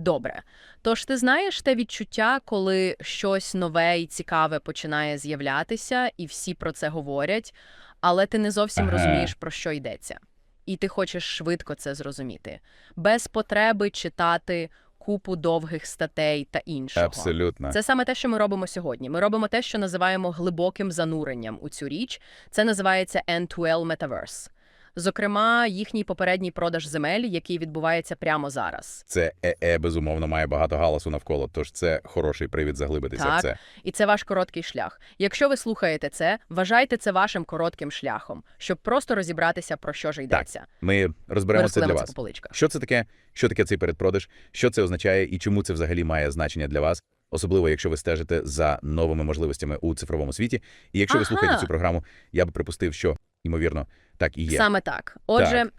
Добре. Тож ти знаєш те відчуття, коли щось нове і цікаве починає з'являтися, і всі про це говорять, але ти не зовсім Ага. розумієш, про що йдеться. І ти хочеш швидко це зрозуміти, без потреби читати купу довгих статей та іншого. Абсолютно. Це саме те, що ми робимо сьогодні. Ми робимо те, що називаємо глибоким зануренням у цю річ. Це називається N2L Metaverse. Зокрема, їхній попередній продаж земель, який відбувається прямо зараз. Це ЕЕ, безумовно, має багато галасу навколо, тож це хороший привід заглибитися Так. в це. І це ваш короткий шлях. Якщо ви слухаєте це, вважайте це вашим коротким шляхом, щоб просто розібратися, про що ж йдеться. Ми Ми розберемо це для вас. по. Що це таке? Що таке цей передпродаж? Що це означає і чому це взагалі має значення для вас? Особливо, якщо ви стежите за новими можливостями у цифровому світі. І якщо ви Ага. слухаєте цю програму, я би припустив, що, ймовірно, так і є. Саме так. Отже, Так.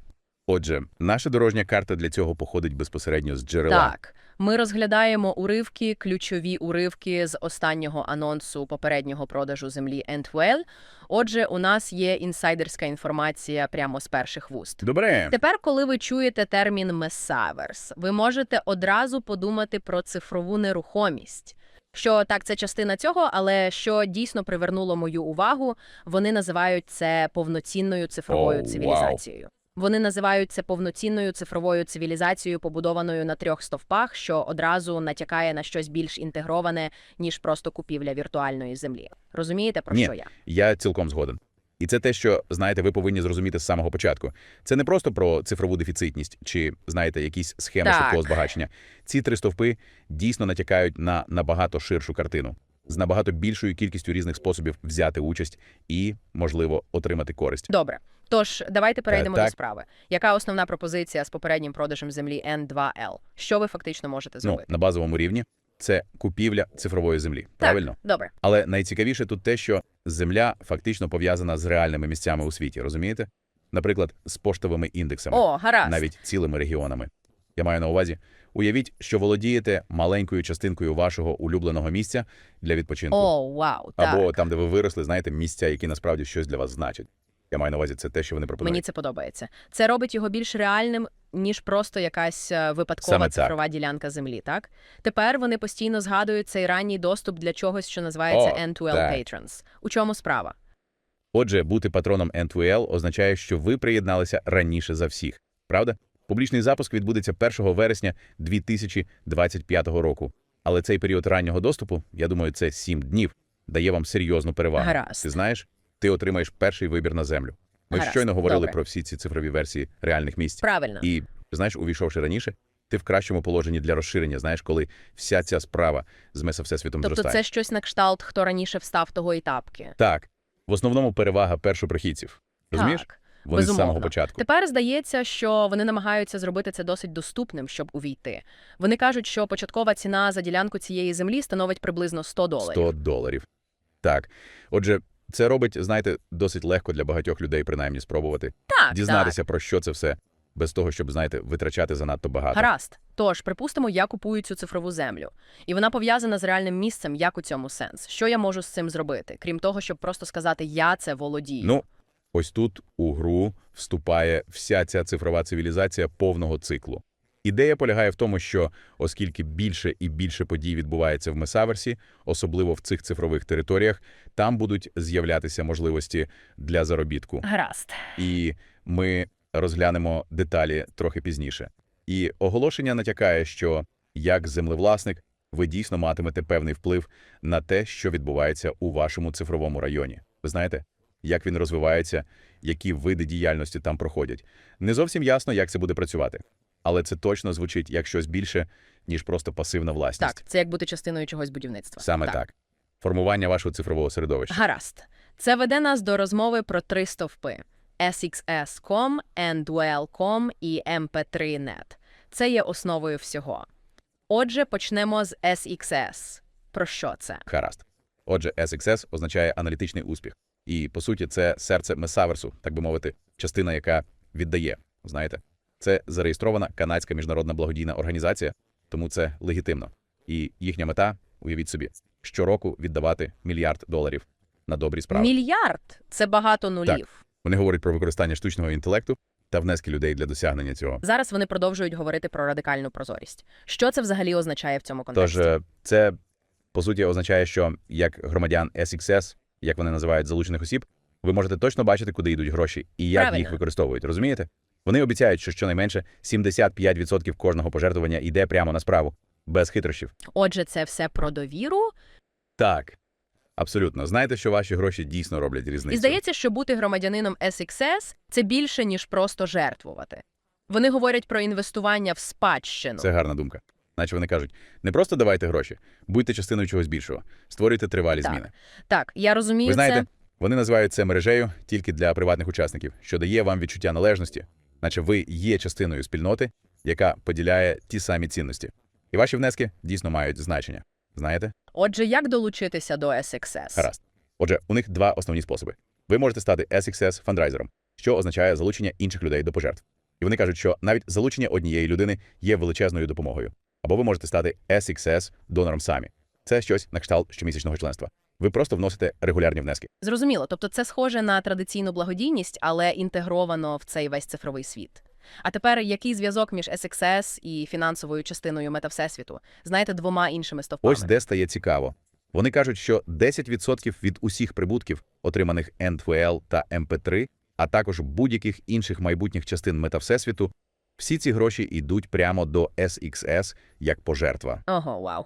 Отже, наша дорожня карта для цього походить безпосередньо з джерела. Так, ми розглядаємо уривки, ключові уривки з останнього анонсу попереднього продажу землі N2L. Отже, у нас є інсайдерська інформація прямо з перших вуст. Добре. Тепер, коли ви чуєте термін «месаверс», ви можете одразу подумати про цифрову нерухомість. Що так, це частина цього, але що дійсно привернуло мою увагу, вони називають це повноцінною цифровою oh, цивілізацією. цивілізацією. Вони називають це повноцінною цифровою цивілізацією, побудованою на трьох стовпах, що одразу натякає на щось більш інтегроване, ніж просто купівля віртуальної землі. Розумієте, про Ні. що я? Я цілком згоден. І це те, що, знаєте, ви повинні зрозуміти з самого початку. Це не просто про цифрову дефіцитність чи, знаєте, якісь схеми Так. швидкого збагачення. Ці три стовпи дійсно натякають на набагато ширшу картину, з набагато більшою кількістю різних способів взяти участь і, можливо, отримати користь. Добре. Тож, давайте перейдемо так. до справи. Яка основна пропозиція з попереднім продажем землі N2L? Що ви фактично можете Ну, зробити? на базовому рівні це купівля цифрової землі. Правильно? Так, добре. Але найцікавіше тут те, що земля фактично пов'язана з реальними місцями у світі, розумієте? Наприклад, з поштовими індексами. О, гаразд. навіть цілими регіонами. Я маю на увазі, уявіть, що володієте маленькою частинкою вашого улюбленого місця для відпочинку. О, вау, так. Або там, де ви виросли, знаєте, місця, які насправді щось для вас значать. Я маю на увазі, це те, що вони пропонують. Мені це подобається. Це робить його більш реальним, ніж просто якась е, випадкова Саме так. цифрова ділянка землі, так? Тепер вони постійно згадують цей ранній доступ для чогось, що називається О, N2L так. Patrons. У чому справа? Отже, бути патроном N2L означає, що ви приєдналися раніше за всіх. Правда? Публічний запуск відбудеться 1 вересня 2025 року. Але цей період раннього доступу, я думаю, це 7 днів, дає вам серйозну перевагу. Гаразд. Ти знаєш, ти отримаєш перший вибір на землю. Ми Гаразд, щойно говорили добре. про всі ці цифрові версії реальних місць. Правильно. І знаєш, увійшовши раніше, ти в кращому положенні для розширення. Знаєш, коли вся ця справа з меса всесвітом Тобто зростає. це щось на кшталт, хто раніше встав того і тапки. Так, в основному перевага першопрохідців. Розумієш? Так. Вони з самого початку. Тепер здається, що вони намагаються зробити це досить доступним, щоб увійти. Вони кажуть, що початкова ціна за ділянку цієї землі становить приблизно 100 доларів. 100 доларів. Так. Отже, це робить, знаєте, досить легко для багатьох людей принаймні спробувати Так, дізнатися про що це все, без того, щоб, знаєте, витрачати занадто багато. Гаразд. Тож, припустимо, я купую цю цифрову землю, і вона пов'язана з реальним місцем, як у цьому сенс. Що я можу з цим зробити, крім того, щоб просто сказати я це володію. Ну, ось тут у гру вступає вся ця цифрова цивілізація повного циклу. Ідея полягає в тому, що оскільки більше і більше подій відбувається в Месаверсі, особливо в цих цифрових територіях, там будуть з'являтися можливості для заробітку. Гаразд. І ми розглянемо деталі трохи пізніше. І оголошення натякає, що як землевласник ви дійсно матимете певний вплив на те, що відбувається у вашому цифровому районі. Ви знаєте, як він розвивається, які види діяльності там проходять. Не зовсім ясно, як це буде працювати, але це точно звучить як щось більше, ніж просто пасивна власність. Так, це як бути частиною чогось будівництва. Саме так. Формування вашого цифрового середовища. Гаразд. Це веде нас до розмови про три стовпи: SXS.com, N2L.com і MP3.net. Це є основою всього. Отже, почнемо з SXS. Про що це? Гаразд. Отже, SXS означає аналітичний успіх. І, по суті, це серце Месаверсу, так би мовити, частина, яка віддає. Знаєте, це зареєстрована канадська міжнародна благодійна організація, тому це легітимно. І їхня мета, уявіть собі, щороку віддавати мільярд доларів на добрі справи. Мільярд це багато нулів. Вони говорять про використання штучного інтелекту та внески людей для досягнення цього. Зараз вони продовжують говорити про радикальну прозорість. Що це взагалі означає в цьому контексті? Тож е, це, по суті, означає, що як громадян SXS, як вони називають залучених осіб, ви можете точно бачити, куди йдуть гроші і як Правильно. їх використовують. Розумієте? Вони обіцяють, що щонайменше 75% кожного пожертвування йде прямо на справу, без хитрощів. Отже, це все про довіру. Так, абсолютно. Знаєте, що ваші гроші дійсно роблять різницю. І здається, що бути громадянином SXS – це більше, ніж просто жертвувати. Вони говорять про інвестування в спадщину. Це гарна думка. Наче вони кажуть, не просто давайте гроші, будьте частиною чогось більшого, створюйте тривалі Так. зміни. Так, я розумію Ви знаєте, це. вони називають це мережею тільки для приватних учасників, що дає вам відчуття належності, наче ви є частиною спільноти, яка поділяє ті самі цінності. І ваші внески дійсно мають значення. Знаєте? Отже, як долучитися до SXS? Гаразд. Отже, у них два основні способи. Ви можете стати SXS фандрайзером, що означає залучення інших людей до пожертв. І вони кажуть, що навіть залучення однієї людини є величезною допомогою. Або ви можете стати SXS донором самі. Це щось на кшталт щомісячного членства. Ви просто вносите регулярні внески. Зрозуміло. Тобто це схоже на традиційну благодійність, але інтегровано в цей весь цифровий світ. А тепер який зв'язок між SXS і фінансовою частиною метавсесвіту? Знаєте, двома іншими стовпами. Ось де стає цікаво. Вони кажуть, що 10% від усіх прибутків, отриманих N2L та MP3, а також будь-яких інших майбутніх частин метавсесвіту, всі ці гроші йдуть прямо до SXS як пожертва. Ого, вау.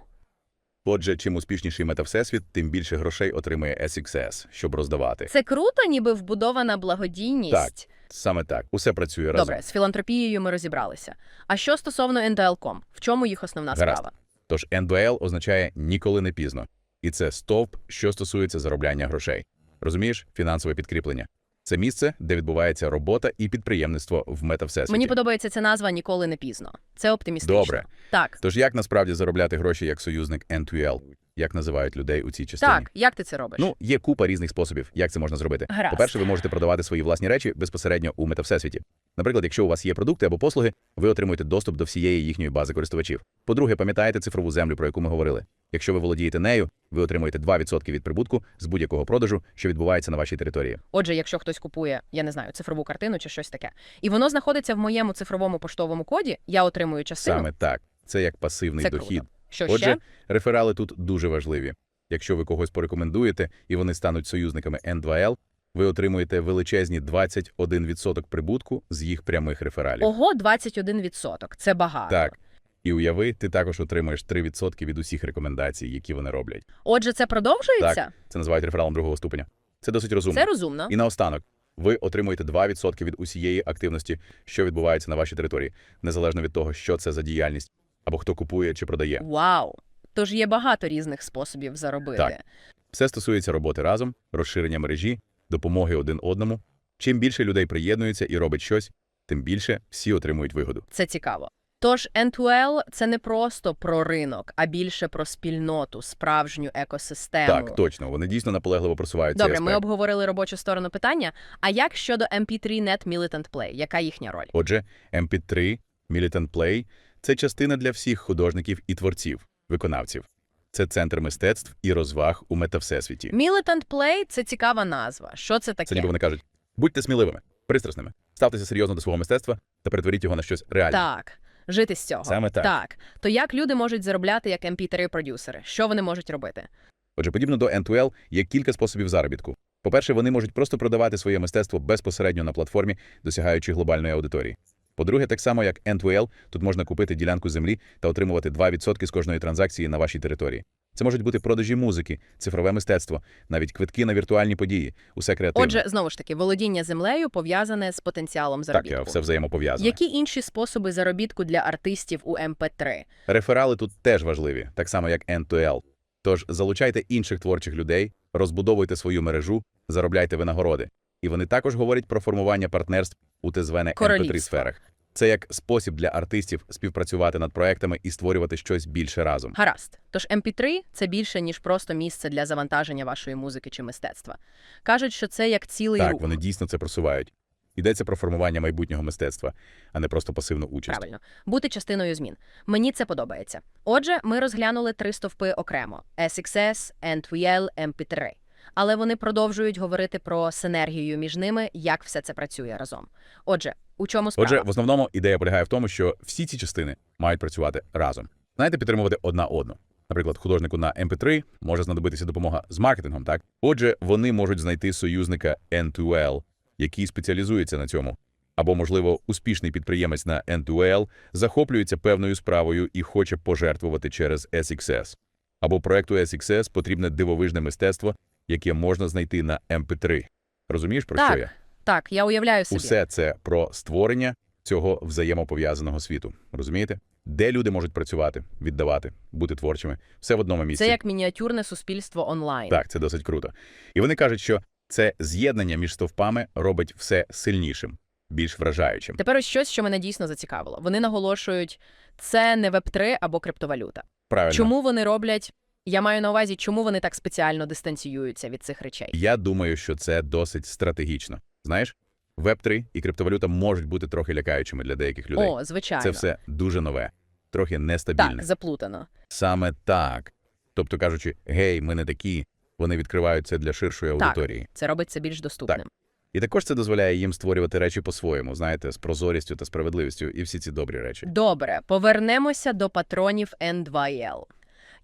Отже, чим успішніший метавсесвіт, тим більше грошей отримує SXS, щоб роздавати. Це круто, ніби вбудована благодійність. Так. Саме так, усе працює разом. Добре, з філантропією ми розібралися. А що стосовно NDL.com? В чому їх основна Гаразд. справа? Тож NDL означає ніколи не пізно. І це стовп, що стосується заробляння грошей. Розумієш, фінансове підкріплення. Це місце, де відбувається робота і підприємництво в метавсесвіті. Мені подобається ця назва ніколи не пізно. Це оптимістично. Добре. Так. Тож як насправді заробляти гроші як союзник N2L? Як називають людей у цій частині? Так, як ти це робиш? Ну, є купа різних способів, як це можна зробити. Гаразд. По-перше, ви можете продавати свої власні речі безпосередньо у метавсесвіті. Наприклад, якщо у вас є продукти або послуги, ви отримуєте доступ до всієї їхньої бази користувачів. По-друге, пам'ятаєте цифрову землю, про яку ми говорили. Якщо ви володієте нею, ви отримуєте 2% від прибутку з будь-якого продажу, що відбувається на вашій території. Отже, якщо хтось купує, я не знаю, цифрову картину чи щось таке, і воно знаходиться в моєму цифровому поштовому коді, я отримую частину. Саме так. Це як пасивний Це дохід. круто. Що Отже, ще? реферали тут дуже важливі. Якщо ви когось порекомендуєте і вони стануть союзниками N2L, ви отримуєте величезні 21% прибутку з їх прямих рефералів. Ого, 21%. Це багато. Так. І уяви, ти також отримуєш 3% від усіх рекомендацій, які вони роблять. Отже, це продовжується? Так. Це називають рефералом другого ступеня. Це досить розумно. Це розумно. І наостанок, ви отримуєте 2% від усієї активності, що відбувається на вашій території, незалежно від того, що це за діяльність, або хто купує чи продає. Вау. Тож є багато різних способів заробити. Так. Все стосується роботи разом, розширення мережі, допомоги один одному. Чим більше людей приєднується і робить щось, тим більше всі отримують вигоду. Це цікаво. Тож N2L – це не просто про ринок, а більше про спільноту, справжню екосистему. Так, точно, вони дійсно наполегливо просувають Добре, цей ми обговорили робочу сторону питання. А як щодо MP3 Net Militant Play? Яка їхня роль? Отже, MP3, Militant Play – це частина для всіх художників і творців, виконавців. Це центр мистецтв і розваг у метавсесвіті. Militant Play – це цікава назва. Що це таке? Це ніби вони кажуть, будьте сміливими, пристрасними, ставтеся серйозно до свого мистецтва та перетворіть його на щось реальне. Так, жити з цього. Саме так. Так. То як люди можуть заробляти як MP3-продюсери? Що вони можуть робити? Отже, подібно до N2L є кілька способів заробітку. По-перше, вони можуть просто продавати своє мистецтво безпосередньо на платформі, досягаючи глобальної аудиторії. По-друге, так само як N2L, тут можна купити ділянку землі та отримувати 2% з кожної транзакції на вашій території. Це можуть бути продажі музики, цифрове мистецтво, навіть квитки на віртуальні події, усе креативне. Отже, знову ж таки, володіння землею пов'язане з потенціалом заробітку. я все взаємопов'язане. Які інші способи заробітку для артистів у MP3? Реферали тут теж важливі, так само як N2L. Тож залучайте інших творчих людей, розбудовуйте свою мережу, заробляйте винагороди. І вони також говорять про формування партнерств у Королівство. MP3 сферах. Це як спосіб для артистів співпрацювати над проектами і створювати щось більше разом. Гаразд. Тож MP3 – це більше, ніж просто місце для завантаження вашої музики чи мистецтва. Кажуть, що це як цілий Так, рух. вони дійсно це просувають. Йдеться про формування майбутнього мистецтва, а не просто пасивну участь. Правильно. Бути частиною змін. Мені це подобається. Отже, ми розглянули три стовпи окремо – SXS, N2L, MP3. Але вони продовжують говорити про синергію між ними, як все це працює разом. Отже, у чому справа? Отже, в основному ідея полягає в тому, що всі ці частини мають працювати разом. Знаєте, підтримувати одна одну. Наприклад, художнику на MP3 може знадобитися допомога з маркетингом, так? Отже, вони можуть знайти союзника N2L, який спеціалізується на цьому. Або, можливо, успішний підприємець на N2L захоплюється певною справою і хоче пожертвувати через SXS. Або проекту SXS потрібне дивовижне мистецтво, яке можна знайти на MP3. Розумієш, про що я? Так, я уявляю собі. Усе це про створення цього взаємопов'язаного світу. Розумієте? Де люди можуть працювати, віддавати, бути творчими, все в одному місці. Це як мініатюрне суспільство онлайн. Так, це досить круто. І вони кажуть, що це з'єднання між стовпами робить все сильнішим, більш вражаючим. Тепер ось щось, що мене дійсно зацікавило. Вони наголошують, це не Web3 або криптовалюта. Правильно. Чому вони роблять? Я маю на увазі, чому вони так спеціально дистанціюються від цих речей. Я думаю, що це досить стратегічно. Знаєш, Web3 і криптовалюта можуть бути трохи лякаючими для деяких людей. О, звичайно. це все дуже нове, трохи нестабільне. так, заплутано. Саме так. Тобто кажучи, гей, ми не такі, вони відкривають це для ширшої Так. аудиторії. Це робить це більш доступним. І також це дозволяє їм створювати речі по-своєму, знаєте, з прозорістю та справедливістю, і всі ці добрі речі. Добре, повернемося до патронів N2L.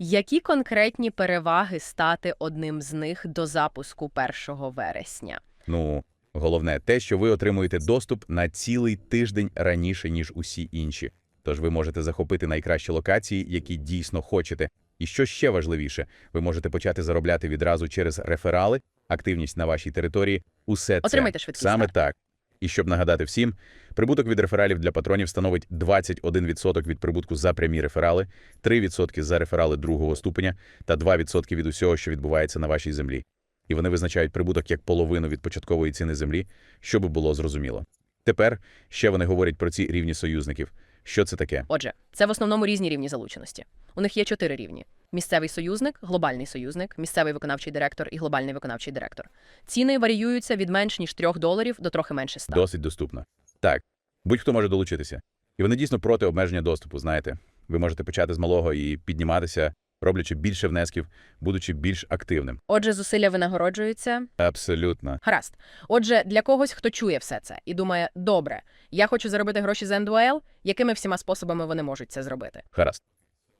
Які конкретні переваги стати одним з них до запуску 1 вересня? Ну, головне те, що ви отримуєте доступ на цілий тиждень раніше, ніж усі інші. Тож ви можете захопити найкращі локації, які дійсно хочете. І що ще важливіше, ви можете почати заробляти відразу через реферали, активність на вашій території. Усе це Отримайте швидкий саме так. І щоб нагадати всім, прибуток від рефералів для патронів становить 21% від прибутку за прямі реферали, 3% за реферали другого ступеня та 2% від усього, що відбувається на вашій землі. І вони визначають прибуток як половину від початкової ціни землі, щоб було зрозуміло. Тепер ще вони говорять про ці рівні союзників. Що це таке? Отже, це в основному різні рівні залученості. У них є чотири рівні: місцевий союзник, глобальний союзник, місцевий виконавчий директор і глобальний виконавчий директор. Ціни варіюються від менш ніж 3 доларів до трохи менше 100. Досить доступно. Так, будь-хто може долучитися. І вони дійсно проти обмеження доступу, знаєте. Ви можете почати з малого і підніматися, роблячи більше внесків, будучи більш активним. Отже, зусилля винагороджуються. Абсолютно. Гаразд. Отже, для когось, хто чує все це і думає, добре, я хочу заробити гроші з N2L, якими всіма способами вони можуть це зробити? Гаразд.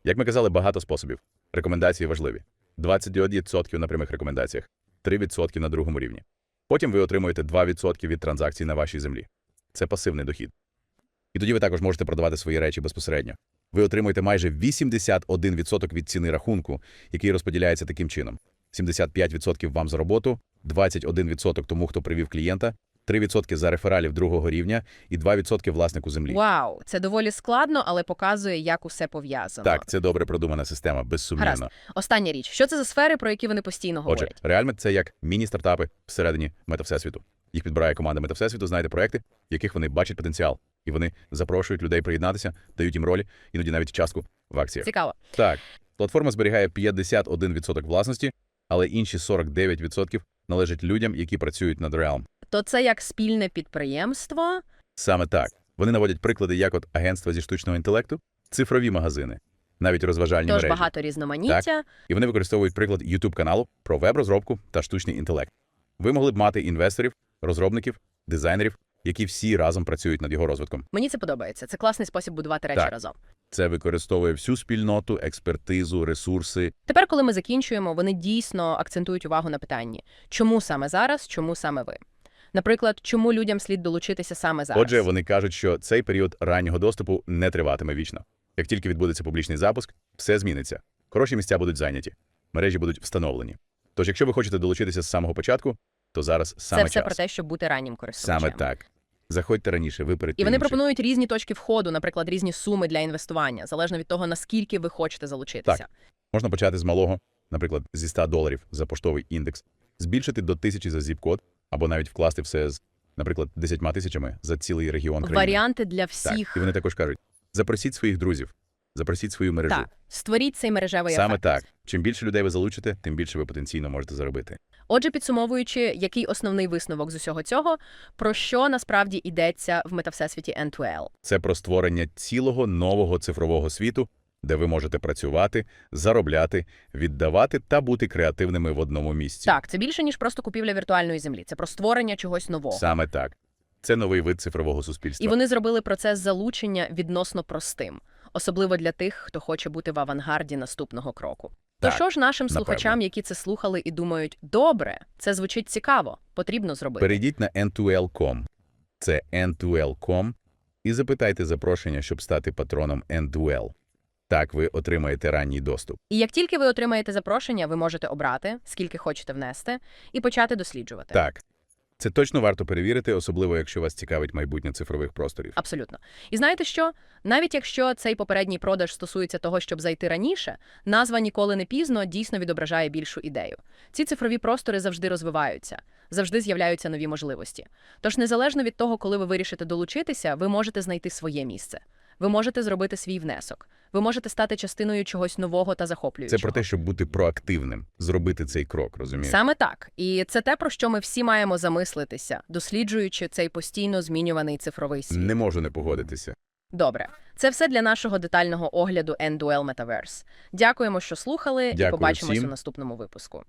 Як ми казали, багато способів. Рекомендації важливі. 21% на прямих рекомендаціях, 3% на другому рівні. Потім ви отримуєте 2% від транзакцій на вашій землі. Це пасивний дохід. І тоді ви також можете продавати свої речі безпосередньо. Ви отримуєте майже 81% від ціни рахунку, який розподіляється таким чином: 75% вам за роботу, 21% тому, хто привів клієнта, 3% за рефералів другого рівня і 2% власнику землі. Вау, це доволі складно, але показує, як усе пов'язано. Так, це добре продумана система, безсумнівно. Гаразд. Остання річ. Що це за сфери, про які вони постійно Отже, говорять? реально це як міні-стартапи всередині метавсесвіту. Їх підбирає команда метавсесвіту, знаєте проекти, в яких вони бачать потенціал. І вони запрошують людей приєднатися, дають їм ролі, іноді навіть частку в акціях. Цікаво. Так, платформа зберігає 51% власності, але інші 49% належать людям, які працюють над Realm. То це як спільне підприємство. Саме так. Вони наводять приклади, як от агентства зі штучного інтелекту, цифрові магазини, навіть розважальні Тож мережі. багато різноманіття. І вони використовують приклад youtube каналу про веб-розробку та штучний інтелект. Ви могли б мати інвесторів, розробників, дизайнерів, які всі разом працюють над його розвитком. Мені це подобається. Це класний спосіб будувати речі Так. разом. Це використовує всю спільноту, експертизу, ресурси. Тепер, коли ми закінчуємо, вони дійсно акцентують увагу на питанні, чому саме зараз, чому саме ви. Наприклад, чому людям слід долучитися саме зараз? Отже, вони кажуть, що цей період раннього доступу не триватиме вічно. Як тільки відбудеться публічний запуск, все зміниться. Хороші місця будуть зайняті, мережі будуть встановлені. Тож, якщо ви хочете долучитися з самого початку, то зараз саме це все час. про те, щоб бути раннім користувачем. Саме так. Заходьте раніше, випередьте І вони інших. пропонують різні точки входу, наприклад, різні суми для інвестування, залежно від того, наскільки ви хочете залучитися. Так. Можна почати з малого, наприклад, зі 100 доларів за поштовий індекс, збільшити до тисячі за зіп-код, або навіть вкласти все з, наприклад, 10 тисячами за цілий регіон країни. Варіанти для Так. всіх. І вони також кажуть: запросіть своїх друзів, запросіть свою мережу. Так. Створіть цей мережевий Саме ефект. так. Чим більше людей ви залучите, тим більше ви потенційно можете заробити. Отже, підсумовуючи, який основний висновок з усього цього, про що насправді йдеться в метавсесвіті N2L? Це про створення цілого нового цифрового світу, де ви можете працювати, заробляти, віддавати та бути креативними в одному місці. Так, це більше, ніж просто купівля віртуальної землі. Це про створення чогось нового. Саме так. Це новий вид цифрового суспільства. І вони зробили процес залучення відносно простим, особливо для тих, хто хоче бути в авангарді наступного кроку. Так, То що ж нашим напевно. слухачам, які це слухали і думають, добре, це звучить цікаво, потрібно зробити. Перейдіть на n2l.com. Це n2l.com і запитайте запрошення, щоб стати патроном n2l. Так ви отримаєте ранній доступ. І як тільки ви отримаєте запрошення, ви можете обрати, скільки хочете внести, і почати досліджувати. Так. Це точно варто перевірити, особливо якщо вас цікавить майбутнє цифрових просторів. Абсолютно. І знаєте що? Навіть якщо цей попередній продаж стосується того, щоб зайти раніше, назва ніколи не пізно дійсно відображає більшу ідею. Ці цифрові простори завжди розвиваються, завжди з'являються нові можливості. Тож, незалежно від того, коли ви вирішите долучитися, ви можете знайти своє місце. Ви можете зробити свій внесок. Ви можете стати частиною чогось нового та Це про те, щоб бути проактивним, зробити цей крок, розумієте? Саме так. І це те, про що ми всі маємо замислитися, досліджуючи цей постійно змінюваний цифровий світ. Не можу не погодитися. Добре, це все для нашого детального огляду End-Duel Metaverse. Дякуємо, що слухали, і Дякую побачимось всім. у наступному випуску.